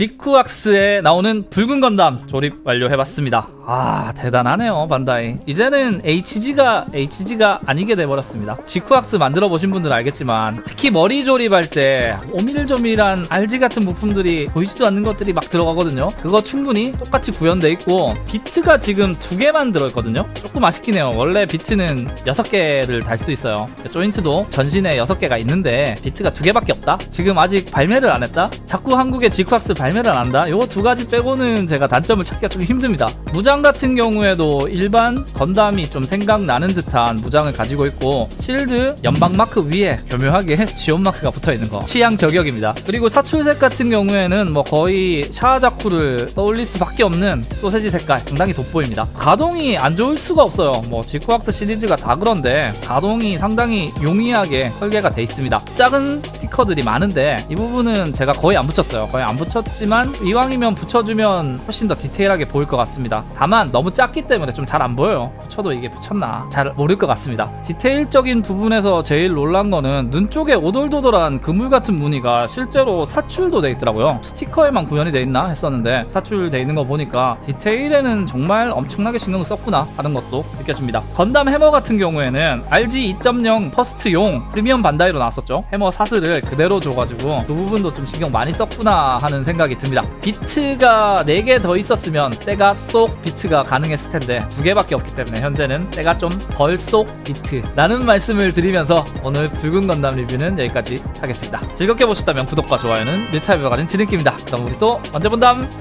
지쿠악스에 나오는 붉은 건담 조립 완료해봤습니다. 아 대단하네요 반다이. 이제는 HG가 HG가 아니게 돼버렸습니다. 지쿠악스 만들어 보신 분들은 알겠지만 특히 머리 조립할 때 오밀조밀한 RG 같은 부품들이 보이지도 않는 것들이 막 들어가거든요. 그거 충분히 똑같이 구현돼 있고 비트가 지금 두 개만 들어있거든요. 조금 아쉽긴 해요. 원래 비트는 여섯 개를 달 수 있어요. 조인트도 전신에 여섯 개가 있는데 비트가 두 개밖에 없다. 지금 아직 발매를 안 했다. 자꾸 한국에 지쿠악스 발 매를 안 한다. 요거 두 가지 빼고는 제가 단점을 찾기가 좀 힘듭니다. 무장 같은 경우에도 일반 건담이 좀 생각나는 듯한 무장을 가지고 있고 실드 연방 마크 위에 교묘하게 지원 마크가 붙어 있는 거 취향 저격입니다. 그리고 사출색 같은 경우에는 뭐 거의 샤아자쿠를 떠올릴 수밖에 없는 소세지 색깔 상당히 돋보입니다. 가동이 안 좋을 수가 없어요. 뭐 지쿠악스 시리즈가 다 그런데 가동이 상당히 용이하게 설계가 돼 있습니다. 작은 스티커들이 많은데 이 부분은 제가 거의 안 붙였어요. 거의 안 붙였지 만 이왕이면 붙여주면 훨씬 더 디테일하게 보일 것 같습니다. 다만 너무 작기 때문에 좀 잘 안 보여요. 붙여도 이게 붙였나 잘 모를 것 같습니다. 디테일적인 부분에서 제일 놀란 거는 눈 쪽에 오돌도돌한 그물 같은 무늬가 실제로 사출도 돼 있더라고요. 스티커에만 구현이 돼 있나 했었는데 사출돼 있는 거 보니까 디테일에는 정말 엄청나게 신경 썼구나 하는 것도 느껴집니다. 건담 해머 같은 경우에는 RG 2.0 퍼스트용 프리미엄 반다이로 나왔었죠. 해머 사슬을 그대로 줘가지고 그 부분도 좀 신경 많이 썼구나 하는 생각 이 듭니다. 비트가 4개 더 있었으면 때가 쏙 비트가 가능했을 텐데 두 개밖에 없기 때문에 현재는 때가 좀 덜 쏙 비트라는 말씀을 드리면서 오늘 붉은 건담 리뷰는 여기까지 하겠습니다. 즐겁게 보셨다면 구독과 좋아요는 뉴타입에 가는 지름길입니다. 그럼 우리 또 언제 본담?